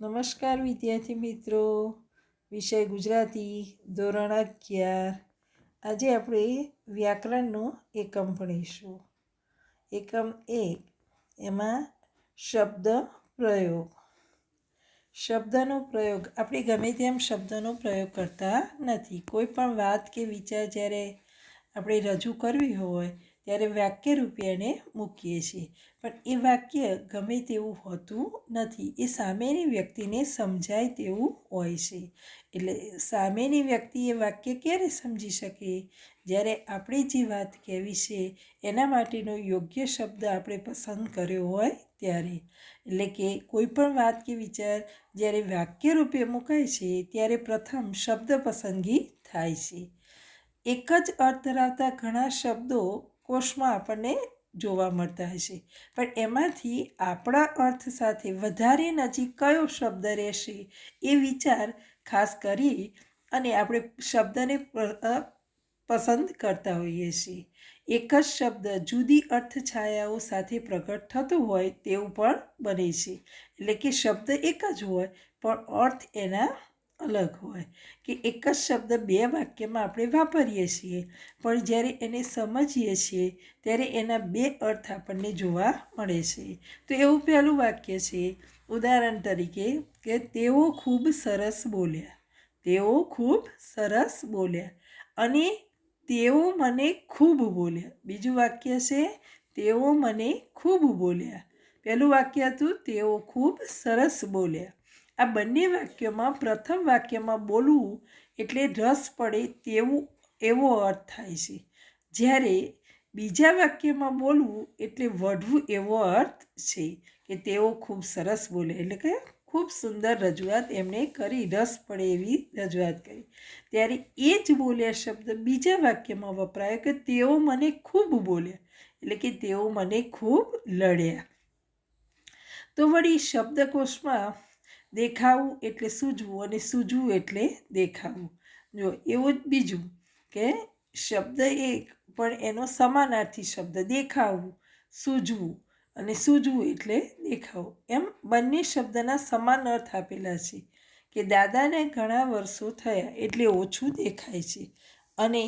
નમસ્કાર વિદ્યાર્થી મિત્રો. વિષય ગુજરાતી ધોરણ અગિયાર. આજે આપણે વ્યાકરણનું એકમ ભણીશું. એકમ એક, એમાં શબ્દ પ્રયોગ. શબ્દનો પ્રયોગ, આપણે ગમે તેમ શબ્દનો પ્રયોગ કરતા નથી. કોઈ પણ વાત કે વિચાર જ્યારે આપણે રજૂ કરવી હોય ત્યારે વાક્ય રૂપે એને મૂકીએ છીએ. પણ એ વાક્ય ગમે તેવું હોતું નથી. એ સામેની વ્યક્તિને સમજાય તેવું હોય છે. એટલે સામેની વ્યક્તિ એ વાક્ય ક્યારે સમજી શકે? જ્યારે આપણે જે વાત કહેવી છે, એના માટેનો યોગ્ય શબ્દ આપણે પસંદ કર્યો હોય ત્યારે. એટલે કે કોઈ પણ વાત કે વિચાર જ્યારે વાક્ય રૂપે મુકાય છે, ત્યારે પ્રથમ શબ્દ પસંદગી થાય છે. એક જ અર્થ ધરાવતા ઘણા શબ્દો કોષમાં આપણને જોવા મળતા હશે. પણ એમાંથી આપણા અર્થ સાથે વધારે નજીક કયો શબ્દ રહેશે એ વિચાર ખાસ કરી અને આપણે શબ્દને પસંદ કરતા હોઈએ છીએ. એક જ શબ્દ જુદી અર્થ છાયાઓ સાથે પ્રગટ થતું હોય તેવું પણ બને છે. એટલે કે શબ્દ એક જ હોય, પણ અર્થ એના અલગ હોય કે એક જ શબ્દ બે વાક્યમાં આપણે વાપરીએ છીએ. પણ જ્યારે એને સમજીએ છીએ, ત્યારે એના બે અર્થ આપણને જોવા મળે છે. તો એવું પહેલું વાક્ય છે. ઉદાહરણ તરીકે કે તેઓ ખૂબ સરસ બોલ્યા. તેઓ ખૂબ સરસ બોલ્યા. અને તેઓ મને ખૂબ બોલ્યા. બીજું વાક્ય છે. તેઓ મને ખૂબ બોલ્યા. પહેલું વાક્ય હતું, તેઓ ખૂબ સરસ બોલ્યા. આ બંને વાક્યોમાં પ્રથમ વાક્યમાં બોલવું એટલે રસ પડે તેવું, એવો અર્થ થાય છે. જ્યારે બીજા વાક્યમાં બોલવું એટલે વઢવું એવો અર્થ છે કે તેઓ ખૂબ સરસ બોલે. એટલે કે ખૂબ સુંદર રજૂઆત એમણે કરી, રસ પડે એવી રજૂઆત કરી. ત્યારે એ જ બોલ્યા શબ્દ બીજા વાક્યમાં વપરાયો કે તેઓ મને ખૂબ બોલ્યા, એટલે કે તેઓ મને ખૂબ લડ્યા. તો વળી શબ્દકોશમાં દેખાવું એટલે સૂઝવું અને સૂઝવું એટલે દેખાવું. જો, એવું જ બીજું કે શબ્દ એક, પણ એનો સમાનાર્થી શબ્દ દેખાવું, સૂઝવું અને સૂઝવું એટલે દેખાવું. એમ બંને શબ્દના સમાન અર્થ આપેલા છે કે દાદાને ઘણા વર્ષો થયા એટલે ઓછું દેખાય છે અને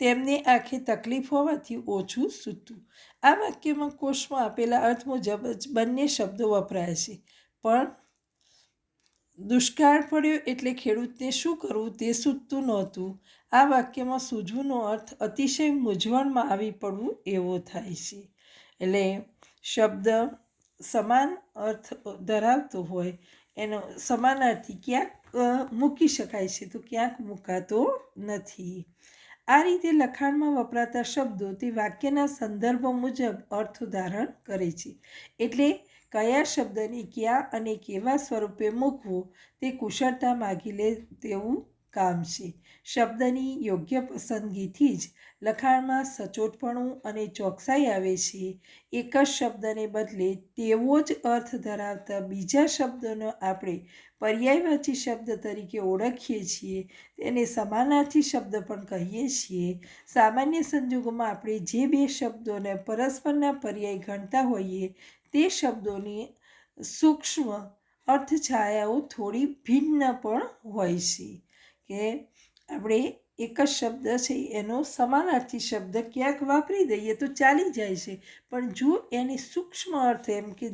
તેમને આંખે તકલીફ હોવાથી ઓછું સૂતું. આ વાક્યમાં કોષમાં આપેલા અર્થ મુજબ જ બંને શબ્દો વપરાય છે, પણ દુષ્કાળ પડ્યો એટલે ખેડૂતને શું કરવું તે સૂચતું નહોતું. આ વાક્યમાં સૂઝવુંનો અર્થ અતિશય મૂંઝવણમાં આવી પડવું એવો થાય છે. એટલે શબ્દ સમાન અર્થ ધરાવતો હોય, એનો સમાનાર્થી ક્યાંક મૂકી શકાય છે તો ક્યાંક મૂકાતો નથી. આ રીતે લખાણમાં વપરાતા શબ્દો તે વાક્યના સંદર્ભ મુજબ અર્થ ધારણ કરે છે. એટલે કયા શબ્દને ક્યાં અને કેવા સ્વરૂપે મૂકવું તે કુશળતા માગી લે તેવું કામ છે. શબ્દની યોગ્ય પસંદગીથી જ લખાણમાં સચોટપણું અને ચોકસાઈ આવે છે. એક જ શબ્દને બદલે તેવો જ અર્થ ધરાવતા બીજા શબ્દોનો આપણે પર્યાયવાચી શબ્દ તરીકે ઓળખીએ છીએ. તેને સમાનાર્થી શબ્દ પણ કહીએ છીએ. સામાન્ય સંજોગોમાં આપણે જે બે શબ્દોને પરસ્પરના પર્યાય ગણતા હોઈએ તે શબ્દોની સૂક્ષ્મ અર્થછાયાઓ થોડી ભિન્ન પણ હોય છે કે આપણે એક જ શબ્દ છે એનો સમાનાર્થી શબ્દ ક્યાંક વાપરી દઈએ તો ચાલી જાય છે. પણ જો એને સૂક્ષ્મ અર્થ એમ કે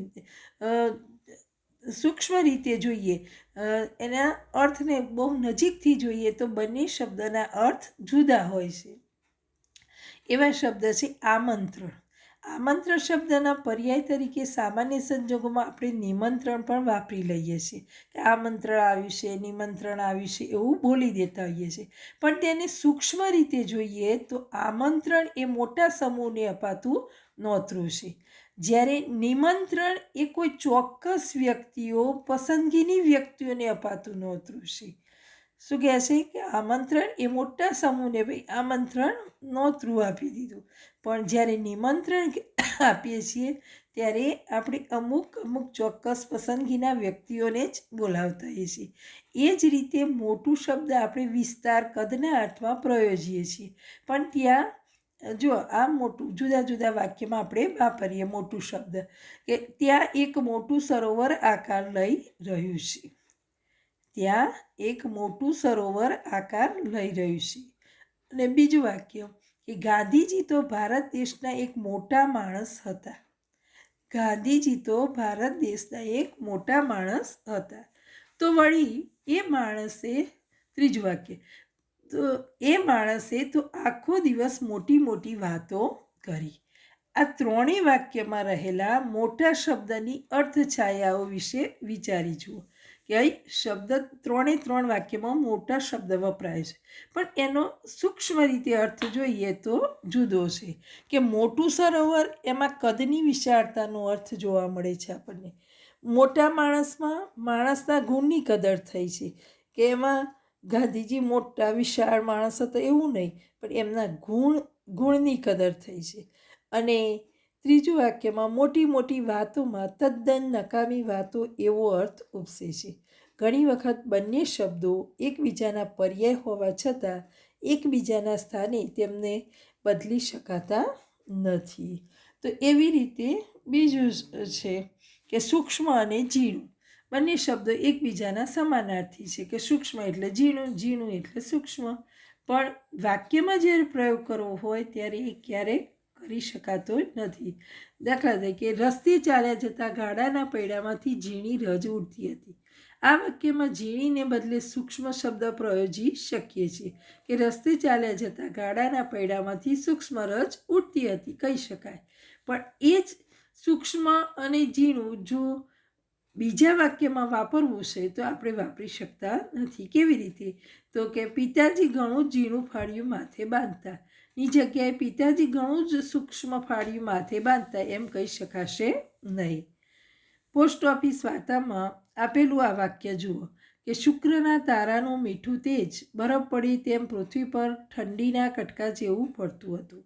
સૂક્ષ્મ રીતે જોઈએ એના અર્થને બહુ નજીકથી જોઈએ તો બંને શબ્દના અર્થ જુદા હોય છે. એવા શબ્દ છે આમંત્રણ. આમંત્રણ શબ્દના પર્યાય તરીકે સામાન્ય સંજોગોમાં આપણે નિમંત્રણ પણ વાપરી લઈએ છીએ કે આમંત્રણ આવ્યું છે, નિમંત્રણ આવ્યું છે એવું બોલી દેતા હોઈએ છીએ. પણ તેને સૂક્ષ્મ રીતે જોઈએ તો આમંત્રણ એ મોટા સમૂહને અપાતું નોતરું છે. જ્યારે નિમંત્રણ એ કોઈ ચોક્કસ વ્યક્તિઓ, પસંદગીની વ્યક્તિઓને અપાતું નોતરું છે. શું કહે છે કે આમંત્રણ એ મોટા સમૂહને ભાઈ આમંત્રણ નોતરું આપી દીધું. પણ જ્યારે નિમંત્રણ આપીએ છીએ, ત્યારે આપણે અમુક અમુક ચોક્કસ પસંદગીના વ્યક્તિઓને જ બોલાવતા હોઈએ છીએ. એ જ રીતે મોટું શબ્દ આપણે વિસ્તાર, કદના અર્થમાં પ્રયોજીએ છીએ. પણ ત્યાં, જો આ મોટું, જુદા જુદા વાક્યમાં આપણે વાપરીએ મોટું શબ્દ, કે ત્યાં એક મોટું સરોવર આકાર લઈ રહ્યું છે. ત્યાં એક મોટું સરોવર આકાર લઈ રહ્યું છે. અને બીજું વાક્ય કે ગાંધીજી તો ભારત દેશના એક મોટા માણસ હતા. ગાંધીજી તો ભારત દેશના એક મોટા માણસ હતા. તો વળી એ માણસે ત્રીજું વાક્ય તો એ માણસે તો આખો દિવસ મોટી મોટી વાતો કરી. આ ત્રણેય વાક્યમાં રહેલા મોટા શબ્દની અર્થછાયાઓ વિશે વિચારી જુઓ. કે અહીં શબ્દ ત્રણે ત્રણ વાક્યમાં મોટા શબ્દ વપરાય છે. પણ એનો સૂક્ષ્મ રીતે અર્થ જોઈએ તો જુદો છે કે મોટું સરોવર એમાં કદની વિશાળતાનો અર્થ જોવા મળે છે આપણને. મોટા માણસમાં માણસના ગુણની કદર થઈ છે કે એમાં ગાંધીજી મોટા વિશાળ માણસ હતો એવું નહીં, પણ એમના ગુણ, ગુણની કદર થઈ છે. અને ત્રીજું વાક્યમાં મોટી મોટી વાતોમાં તદ્દન નકામી વાતો એવો અર્થ ઉપસે છે. ઘણી વખત બંને શબ્દો એકબીજાના પર્યાય હોવા છતાં એકબીજાના સ્થાને તેમને બદલી શકાતા નથી. તો એવી રીતે બીજું છે કે સૂક્ષ્મ અને ઝીણું. બંને શબ્દો એકબીજાના સમાનાર્થી છે કે સૂક્ષ્મ એટલે ઝીણું ઝીણું એટલે સૂક્ષ્મ. પણ વાક્યમાં જ્યારે પ્રયોગ કરવો હોય ત્યારે એ ક્યારેક કરી શકાતો નથી. દાખલા તરીકે, રસ્તે ચાલ્યા જતાં ગાડાના પૈડામાંથી ઝીણી રજ ઉડતી હતી. આ વાક્યમાં ઝીણીને બદલે સૂક્ષ્મ શબ્દ પ્રયોજી શકીએ છીએ કે રસ્તે ચાલ્યા જતાં ગાડાના પૈડામાંથી સૂક્ષ્મ રજ ઉડતી હતી, કહી શકાય. પણ એ જ સૂક્ષ્મ અને ઝીણું જો બીજા વાક્યમાં વાપરવું છે, તો આપણે વાપરી શકતા નથી. કેવી રીતે? તો કે, પિતાજી ઘણું ઝીણું ફાળ્યું માથે બાંધતા ની જગ્યાએ પિતાજી ઘણું જ સૂક્ષ્મ ફાળ્યું માથે બાંધતા એમ કહી શકાશે નહીં. પોસ્ટ ઓફિસ વાર્તામાં આપેલું આ વાક્ય જુઓ, કે શુક્રના તારાનું મીઠું તેજ બરફ પડી તેમ પૃથ્વી પર ઠંડીના કટકા જેવું પડતું હતું.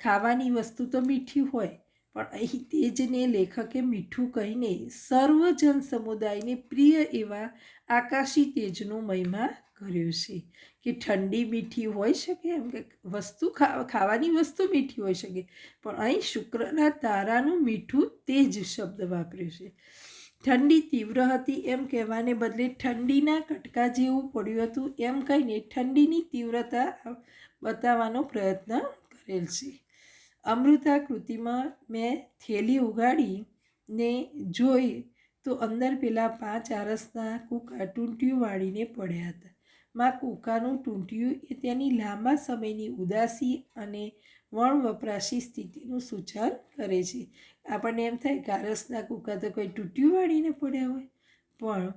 ખાવાની વસ્તુ તો મીઠી હોય, પણ અહીં તેજને લેખકે મીઠું કહીને સર્વજન સમુદાયને પ્રિય એવા આકાશી તેજનો મહિમા કર્યો છે? કે ઠંડી મીઠી હોઈ શકે? એમ કે વસ્તુ ખાવાની વસ્તુ મીઠી હોઈ શકે. પણ અહીં શુક્રના તારાનું મીઠું તે જ શબ્દ વાપર્યો છે. ઠંડી તીવ્ર હતી એમ કહેવાને બદલે ઠંડીના કટકા જેવું પડ્યું હતું એમ કહીને ઠંડીની તીવ્રતા બતાવવાનો પ્રયત્ન કરેલ છે. અમૃતા કૃતિમાં મેં થેલી ઉગાડી ને જોઈ તો અંદર પેલા પાંચ આરસના કુકા ટૂંટિયું વાળીને પડ્યા હતા. માં કૂકાનું ટૂંટિયું એ તેની લાંબા સમયની ઉદાસી અને વણવપરાશી સ્થિતિનું સૂચન કરે છે. આપણને એમ થાય કારસના કૂકા તો કોઈ તૂટ્યું વાળીને પડ્યા હોય. પણ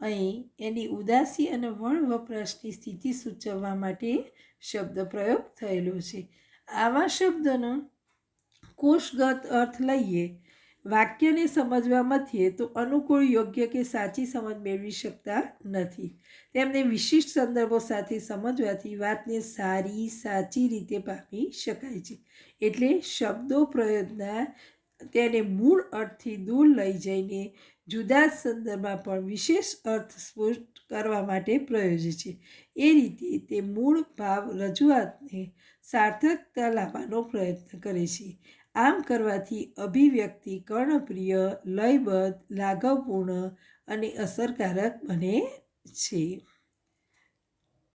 અહીં એની ઉદાસી અને વણવપરાશની સ્થિતિ સૂચવવા માટે શબ્દ પ્રયોગ થયેલો છે. આવા શબ્દનો કોષગત અર્થ લઈએ વાક્યને સમજવા મથીએ તો અનુકૂળ યોગ્ય કે સાચી સમજ મેળવી શકતા નથી. તેમને વિશિષ્ટ સંદર્ભો સાથે સમજવાથી વાતને સારી, સાચી રીતે પામી શકાય છે. એટલે શબ્દો પ્રયોગના તેને મૂળ અર્થથી દૂર લઈ જઈને જુદા સંદર્ભમાં પણ વિશેષ અર્થ સ્પષ્ટ કરવા માટે પ્રયોજે છે. એ રીતે તે મૂળ ભાવ રજૂઆતને સાર્થકતા લાવવાનો પ્રયત્ન કરે છે. આમ કરવાથી અભિવ્યક્તિ કર્ણપ્રિય લયબદ્ધ લાઘવપૂર્ણ અને અસરકારક બને છે.